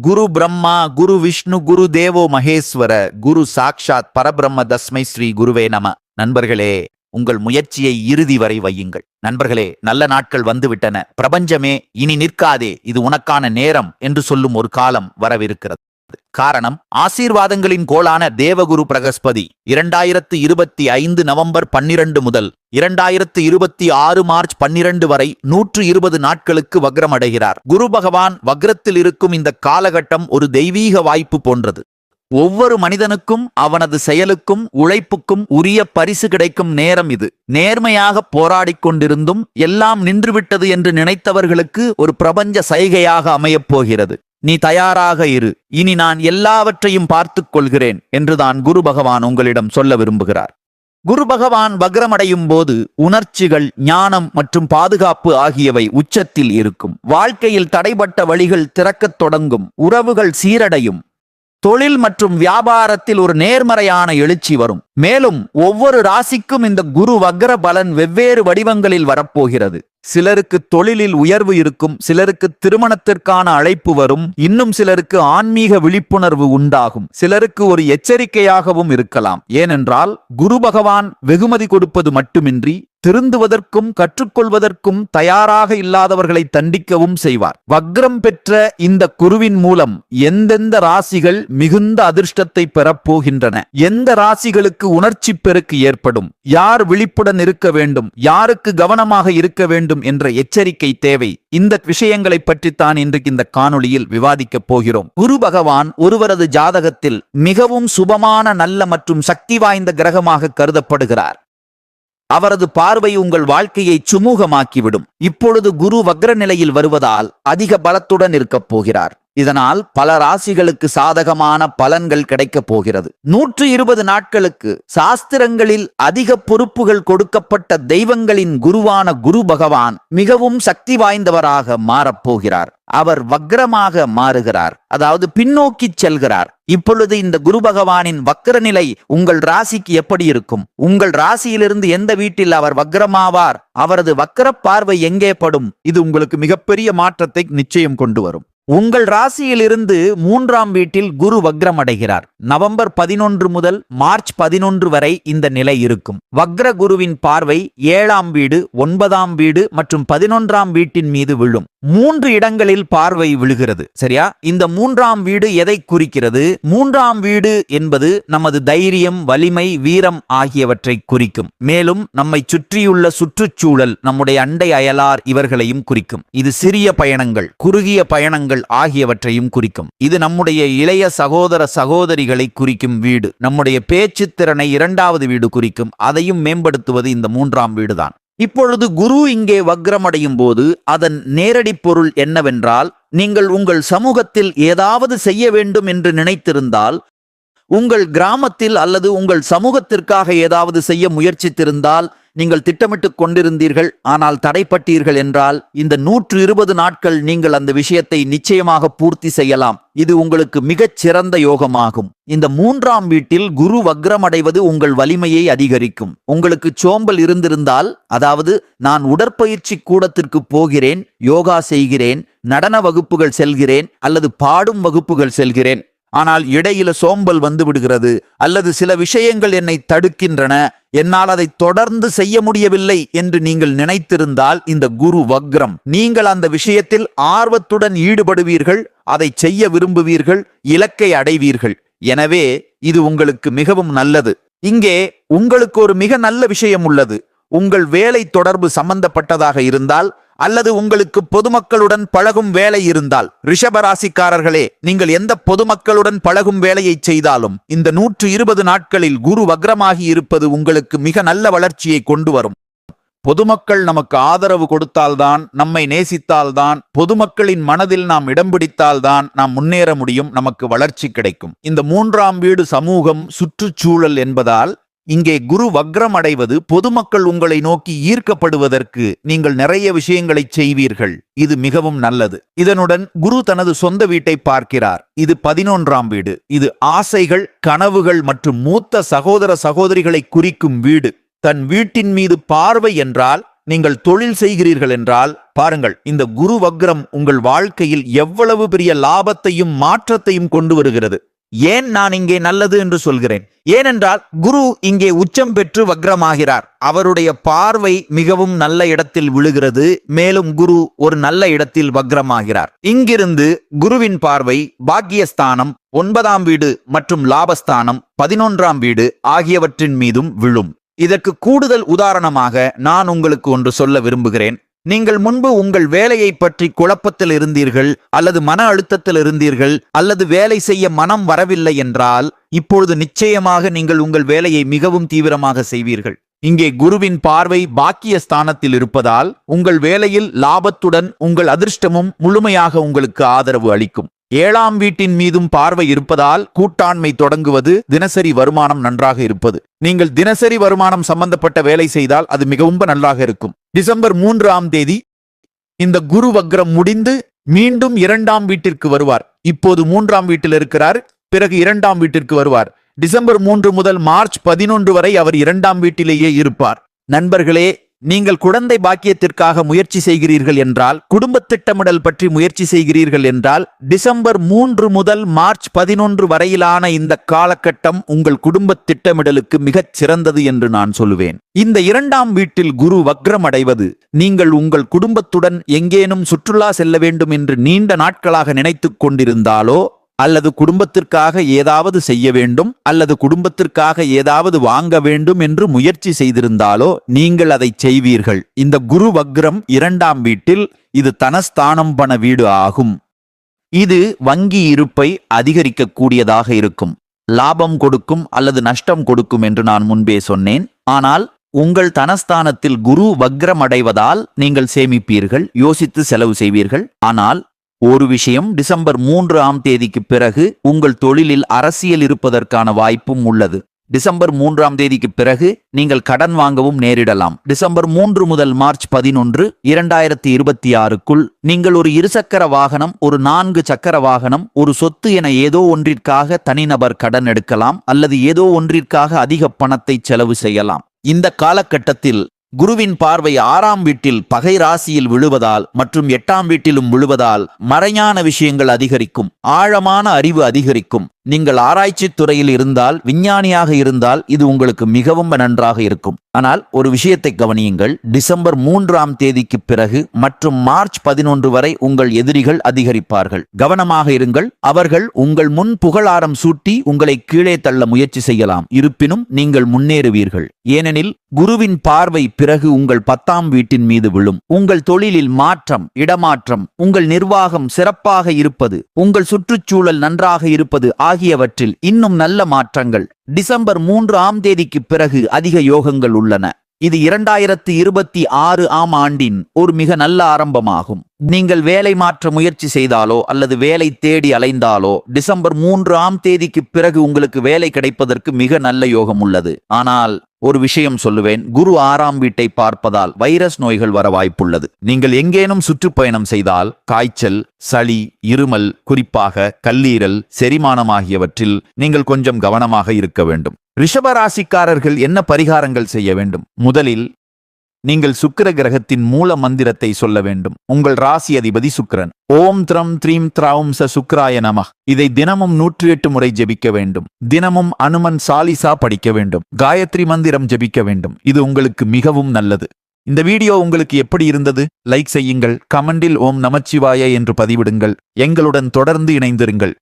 குரு பிரம்மா குரு விஷ்ணு குரு தேவோ மகேஸ்வர குரு சாக்ஷாத் பரபிரம்ம தஸ்மை ஸ்ரீ குருவே நம. நண்பர்களே உங்கள் முயற்சியை இறுதி வரை வையுங்கள். நண்பர்களே நல்ல நாட்கள் வந்துவிட்டன. பிரபஞ்சமே இனி நிற்காதே. இது உனக்கான நேரம் என்று சொல்லும் ஒரு காலம் வரவிருக்கிறது. காரணம் ஆசீர்வாதங்களின் கோளான தேவகுரு பிரகஸ்பதி. இரண்டாயிரத்து இருபத்தி ஐந்து நவம்பர் பன்னிரண்டு முதல் இரண்டாயிரத்து இருபத்தி ஆறு மார்ச் பன்னிரண்டு வரை நூற்று இருபது நாட்களுக்கு வக்ரமடைகிறார். குரு பகவான் வக்ரத்தில் இருக்கும் இந்த காலகட்டம் ஒரு தெய்வீக வாய்ப்பு போன்றது. ஒவ்வொரு மனிதனுக்கும் அவனது செயலுக்கும் உழைப்புக்கும் உரிய பரிசு கிடைக்கும் நேரம் இது. நேர்மையாக போராடிக் கொண்டிருந்தும் எல்லாம் நின்றுவிட்டது என்று நினைத்தவர்களுக்கு ஒரு பிரபஞ்ச சைகையாக அமையப் போகிறது. நீ தயாராக இரு. இனி நான் எல்லாவற்றையும் பார்த்து கொள்கிறேன் என்றுதான் குரு பகவான் உங்களிடம் சொல்ல விரும்புகிறார். குரு பகவான் வக்ரமடையும் போது உணர்ச்சிகள் ஞானம் மற்றும் பாதுகாப்பு ஆகியவை உச்சத்தில் இருக்கும். வாழ்க்கையில் தடைபட்ட வழிகள் திறக்கத் தொடங்கும். உறவுகள் சீரடையும். தொழில் மற்றும் வியாபாரத்தில் ஒரு நேர்மறையான எழுச்சி வரும். மேலும் ஒவ்வொரு ராசிக்கும் இந்த குரு வக்ர பலன் வெவ்வேறு வடிவங்களில் வரப்போகிறது. சிலருக்கு தொழிலில் உயர்வு இருக்கும் சிலருக்கு திருமணத்திற்கான அழைப்பு வரும் இன்னும் சிலருக்கு ஆன்மீக விழிப்புணர்வு உண்டாகும். சிலருக்கு ஒரு எச்சரிக்கையாகவும் இருக்கலாம். ஏனென்றால் குரு பகவான் வெகுமதி கொடுப்பது மட்டுமின்றி திருந்துவதற்கும் கற்றுக்கொள்வதற்கும் தயாராக இல்லாதவர்களை தண்டிக்கவும் செய்வார். வக்ரம் பெற்ற இந்த குருவின் மூலம் எந்தெந்த ராசிகள் மிகுந்த அதிர்ஷ்டத்தை பெறப்போகின்றன? எந்த ராசிகளுக்கு உணர்ச்சி பெருக்கு ஏற்படும்? யார் விழிப்புடன் இருக்க வேண்டும்? யாருக்கு கவனமாக இருக்க வேண்டும்? என்ற எச்சரிக்கை தேவை. இந்த விஷயங்களை பற்றித்தான் இன்றைக்கு இந்த காணொளியில் விவாதிக்கப் போகிறோம். குரு பகவான் ஒருவரது ஜாதகத்தில் மிகவும் சுபமான நல்ல மற்றும் சக்தி வாய்ந்த கிரகமாக கருதப்படுகிறார். அவரது பார்வை உங்கள் வாழ்க்கையை சுமூகமாக்கிவிடும். இப்பொழுது குரு வக்ர நிலையில் வருவதால் அதிக பலத்துடன் இருக்கப் போகிறார். இதனால் பல ராசிகளுக்கு சாதகமான பலன்கள் கிடைக்கப் போகிறது. நூற்று இருபது நாட்களுக்கு சாஸ்திரங்களில் அதிக பொறுப்புகள் கொடுக்கப்பட்ட தெய்வங்களின் குருவான குரு பகவான் மிகவும் சக்தி வாய்ந்தவராக மாறப்போகிறார் அவர் வக்ரமாக மாறுகிறார். அதாவது பின்னோக்கி செல்கிறார். இப்பொழுது இந்த குரு பகவானின் வக்ர நிலை உங்கள் ராசிக்கு எப்படி இருக்கும்? உங்கள் ராசியிலிருந்து எந்த வீட்டில் அவர் வக்ரமாவார்? அவரது வக்ர பார்வை எங்கே படும்? இது உங்களுக்கு மிகப்பெரிய மாற்றத்தை நிச்சயம் கொண்டு வரும். உங்கள் ராசியிலிருந்து மூன்றாம் வீட்டில் குரு வக்ரம் அடைகிறார் நவம்பர் பதினொன்று முதல் மார்ச் பதினொன்று வரை இந்த நிலை இருக்கும். வக்ர குருவின் பார்வை ஏழாம் வீடு ஒன்பதாம் வீடு மற்றும் பதினொன்றாம் வீட்டின் மீது விழும். மூன்று இடங்களில் பார்வை விழுகிறது. சரியா? இந்த மூன்றாம் வீடு எதை குறிக்கிறது? மூன்றாம் வீடு என்பது நமது தைரியம் வலிமை வீரம் ஆகியவற்றை குறிக்கும். மேலும் நம்மை சுற்றியுள்ள சுற்றுச்சூழல் நம்முடைய அண்டை அயலார் இவர்களையும் குறிக்கும். இது சிறிய பயணங்கள் குறுகிய பயணங்கள் ஆகியவற்றையும் குறிக்கும். இது நம்முடைய இளைய சகோதர சகோதரிகளை குறிக்கும் வீடு. நம்முடைய பேச்சு திறனை இரண்டாவது வீடு குறிக்கும். அதையும் மேம்படுத்துவது இந்த மூன்றாம் வீடுதான். இப்பொழுது குரு இங்கே வக்ரமடையும் போது அதன் நேரடி பொருள் என்னவென்றால் நீங்கள் உங்கள் சமூகத்தில் ஏதாவது செய்ய வேண்டும் என்று நினைத்திருந்தால் உங்கள் கிராமத்தில் அல்லது உங்கள் சமூகத்திற்காக ஏதாவது செய்ய முயற்சித்திருந்தால் நீங்கள் திட்டமிட்டுக் கொண்டிருந்தீர்கள் ஆனால் தடைப்பட்டீர்கள் என்றால் இந்த நூற்று இருபது நாட்கள் நீங்கள் அந்த விஷயத்தை நிச்சயமாக பூர்த்தி செய்யலாம். இது உங்களுக்கு மிகச் சிறந்த யோகமாகும். இந்த மூன்றாம் வீட்டில் குரு வக்ரமடைவது உங்கள் வலிமையை அதிகரிக்கும். உங்களுக்கு சோம்பல் இருந்திருந்தால் அதாவது நான் உடற்பயிற்சி கூடத்திற்கு போகிறேன் யோகா செய்கிறேன் நடன வகுப்புகள் செல்கிறேன் அல்லது பாடும் வகுப்புகள் செல்கிறேன் ஆனால் இடையில சோம்பல் வந்து விடுகிறது அல்லது சில விஷயங்கள் என்னை தடுக்கின்றன என்னால் அதை தொடர்ந்து செய்ய முடியவில்லை என்று நீங்கள் நினைத்திருந்தால் இந்த குரு வக்ரம். நீங்கள் அந்த விஷயத்தில் ஆர்வத்துடன் ஈடுபடுவீர்கள் அதை செய்ய விரும்புவீர்கள் இலக்கை அடைவீர்கள். எனவே இது உங்களுக்கு மிகவும் நல்லது. இங்கே உங்களுக்கு ஒரு மிக நல்ல விஷயம் உள்ளது. உங்கள் வேலை தொடர்பு சம்பந்தப்பட்டதாக இருந்தால் அல்லது உங்களுக்கு பொதுமக்களுடன் பழகும் வேலை இருந்தால் ரிஷபராசிக்காரர்களே நீங்கள் எந்த பொதுமக்களுடன் பழகும் வேலையை செய்தாலும் இந்த நூற்று இருபது நாட்களில் குரு வக்ரமாகி இருப்பது உங்களுக்கு மிக நல்ல வளர்ச்சியை கொண்டு வரும். பொதுமக்கள் நமக்கு ஆதரவு கொடுத்தால்தான் நம்மை நேசித்தால்தான் பொதுமக்களின் மனதில் நாம் இடம் பிடித்தால்தான் நாம் முன்னேற முடியும் நமக்கு வளர்ச்சி கிடைக்கும். இந்த மூன்றாம் வீடு சமூகம் சுற்றுச்சூழல் என்பதால் இங்கே குரு வக்ரம் அடைவது பொதுமக்கள் உங்களை நோக்கி ஈர்க்கப்படுவதற்கு நீங்கள் நிறைய விஷயங்களை செய்வீர்கள். இது மிகவும் நல்லது. இதனுடன் குரு தனது சொந்த வீட்டை பார்க்கிறார். இது பதினொன்றாம் வீடு. இது ஆசைகள் கனவுகள் மற்றும் மூத்த சகோதர சகோதரிகளை குறிக்கும் வீடு. தன் வீட்டின் மீது பார்வை என்றால் நீங்கள் தொழில் செய்கிறீர்கள் என்றால் பாருங்கள் இந்த குரு வக்ரம் உங்கள் வாழ்க்கையில் எவ்வளவு பெரிய லாபத்தையும் மாற்றத்தையும் கொண்டு வருகிறது. ஏன் நான் இங்கே நல்லது என்று சொல்கிறேன்? ஏனென்றால் குரு இங்கே உச்சம் பெற்று வக்ரமாகிறார். அவருடைய பார்வை மிகவும் நல்ல இடத்தில் விழுகிறது. மேலும் குரு ஒரு நல்ல இடத்தில் வக்ரமாகிறார். இங்கிருந்து குருவின் பார்வை பாக்கியஸ்தானம் ஒன்பதாம் வீடு மற்றும் லாபஸ்தானம் பதினொன்றாம் வீடு ஆகியவற்றின் மீதும் விழும். இதற்கு கூடுதல் உதாரணமாக நான் உங்களுக்கு ஒன்று சொல்ல விரும்புகிறேன். நீங்கள் முன்பு உங்கள் வேலையை பற்றி குழப்பத்தில் இருந்தீர்கள் அல்லது மன அழுத்தத்தில் இருந்தீர்கள் அல்லது வேலை செய்ய மனம் வரவில்லை என்றால் இப்பொழுது நிச்சயமாக நீங்கள் உங்கள் வேலையை மிகவும் தீவிரமாக செய்வீர்கள். இங்கே குருவின் பார்வை பாக்கிய ஸ்தானத்தில் இருப்பதால் உங்கள் வேலையில் லாபத்துடன் உங்கள் அதிர்ஷ்டமும் முழுமையாக உங்களுக்கு ஆதரவு அளிக்கும். ஏழாம் வீட்டின் மீதும் பார்வை இருப்பதால் கூட்டாண்மை தொடங்குவது தினசரி வருமானம் நன்றாக இருப்பது. நீங்கள் தினசரி வருமானம் சம்பந்தப்பட்ட வேலை செய்தால் அது மிகவும் நல்லாக இருக்கும். டிசம்பர் மூன்றாம் தேதி இந்த குரு வக்ரம் முடிந்து மீண்டும் இரண்டாம் வீட்டிற்கு வருவார். இப்போது மூன்றாம் வீட்டில் இருக்கிறார் பிறகு இரண்டாம் வீட்டிற்கு வருவார். டிசம்பர் மூன்று முதல் மார்ச் பதினொன்று வரை அவர் இரண்டாம் வீட்டிலேயே இருப்பார். நண்பர்களே நீங்கள் குழந்தை பாக்கியத்திற்காக முயற்சி செய்கிறீர்கள் என்றால் குடும்ப திட்டமிடல் பற்றி முயற்சி செய்கிறீர்கள் என்றால் டிசம்பர் மூன்று முதல் மார்ச் பதினொன்று வரையிலான இந்த காலகட்டம் உங்கள் குடும்ப திட்டமிடலுக்கு மிகச் சிறந்தது என்று நான் சொல்லுவேன். இந்த இரண்டாம் வீட்டில் குரு வக்ரம் அடைவது நீங்கள் உங்கள் குடும்பத்துடன் எங்கேனும் சுற்றுலா செல்ல வேண்டும் என்று நீண்ட நாட்களாக நினைத்துக் கொண்டிருந்தாலோ அல்லது குடும்பத்திற்காக ஏதாவது செய்ய வேண்டும் அல்லது குடும்பத்திற்காக ஏதாவது வாங்க வேண்டும் என்று முயற்சி செய்திருந்தாலோ நீங்கள் அதை செய்வீர்கள். இந்த குரு வக்ரம் இரண்டாம் வீட்டில் இது தனஸ்தானம் பண வீடு ஆகும். இது வங்கி இருப்பை அதிகரிக்கக்கூடியதாக இருக்கும். லாபம் கொடுக்கும் அல்லது நஷ்டம் கொடுக்கும் என்று நான் முன்பே சொன்னேன். ஆனால் உங்கள் தனஸ்தானத்தில் குரு வக்ரம் அடைவதால் நீங்கள் சேமிப்பீர்கள் யோசித்து செலவு செய்வீர்கள். ஆனால் ஒரு விஷயம் டிசம்பர் மூன்று ஆம் தேதிக்கு பிறகு உங்கள் தொழிலில் அரசியல் இருப்பதற்கான வாய்ப்பும் உள்ளது. டிசம்பர் மூன்றாம் தேதிக்கு பிறகு நீங்கள் கடன் வாங்கவும் நேரிடலாம். டிசம்பர் மூன்று முதல் மார்ச் பதினொன்று இரண்டாயிரத்தி இருபத்தி ஆறுக்குள் நீங்கள் ஒரு இருசக்கர வாகனம் ஒரு நான்கு சக்கர வாகனம் ஒரு சொத்து என ஏதோ ஒன்றிற்காக தனிநபர் கடன் எடுக்கலாம் அல்லது ஏதோ ஒன்றிற்காக அதிக பணத்தை செலவு செய்யலாம். இந்த காலகட்டத்தில் குருவின் பார்வை ஆறாம் வீட்டில் பகை ராசியில் விழுவதால் மற்றும் எட்டாம் வீட்டிலும் விழுவதால் மறைஞான விஷயங்கள் அதிகரிக்கும் ஆழமான அறிவு அதிகரிக்கும். நீங்கள் ஆராய்ச்சி துறையில் இருந்தால் விஞ்ஞானியாக இருந்தால் இது உங்களுக்கு மிகவும் நன்றாக இருக்கும். ஆனால் ஒரு விஷயத்தை கவனியுங்கள். டிசம்பர் மூன்றாம் தேதிக்கு பிறகு மற்றும் மார்ச் பதினொன்று வரை உங்கள் எதிரிகள் அதிகரிப்பார்கள். கவனமாக இருங்கள். அவர்கள் உங்கள் முன் புகழாரம் சூட்டி உங்களை கீழே தள்ள முயற்சி செய்யலாம். இருப்பினும் நீங்கள் முன்னேறுவீர்கள். ஏனெனில் குருவின் பார்வை பிறகு உங்கள் பத்தாம் வீட்டின் மீது விழும். உங்கள் தொழிலில் மாற்றம் இடமாற்றம் உங்கள் நிர்வாகம் சிறப்பாக இருப்பது உங்கள் சுற்றுச்சூழல் நன்றாக இருப்பது ஆகியவற்றில் இன்னும் நல்ல மாற்றங்கள். டிசம்பர் மூன்று ஆம் தேதிக்கு பிறகு அதிக யோகங்கள் உள்ளன. இது இரண்டாயிரத்து இருபத்தி ஆறு ஆம் ஆண்டின் ஒரு மிக நல்ல ஆரம்பமாகும். நீங்கள் வேலை மாற்ற முயற்சி செய்தாலோ அல்லது வேலை தேடி அலைந்தாலோ டிசம்பர் மூன்று ஆம் தேதிக்கு பிறகு உங்களுக்கு வேலை கிடைப்பதற்கு மிக நல்ல யோகம் உள்ளது. ஆனால் ஒரு விஷயம் சொல்லுவேன் குரு ஆறாம் வீட்டை பார்ப்பதால் வைரஸ் நோய்கள் வர வாய்ப்புள்ளது. நீங்கள் எங்கேனும் சுற்றுப்பயணம் செய்தால் காய்ச்சல் சளி இருமல் குறிப்பாக கல்லீரல் செரிமானம் ஆகியவற்றில் நீங்கள் கொஞ்சம் கவனமாக இருக்க வேண்டும். ரிஷபராசிக்காரர்கள் என்ன பரிகாரங்கள் செய்ய வேண்டும்? முதலில் நீங்கள் சுக்கிர கிரகத்தின் மூல மந்திரத்தை சொல்ல வேண்டும். உங்கள் ராசி அதிபதி சுக்கிரன். ஓம் த்ரம் த்ரீம் த்ராவும் ச சுக்ராய நம. இதை தினமும் நூற்றி எட்டு முறை ஜெபிக்க வேண்டும். தினமும் அனுமன் சாலிசா படிக்க வேண்டும். காயத்ரி மந்திரம் ஜெபிக்க வேண்டும். இது உங்களுக்கு மிகவும் நல்லது. இந்த வீடியோ உங்களுக்கு எப்படி இருந்தது? லைக் செய்யுங்கள். கமெண்டில் ஓம் நமச்சிவாய என்று பதிவிடுங்கள். எங்களுடன் தொடர்ந்து இணைந்திருங்கள்.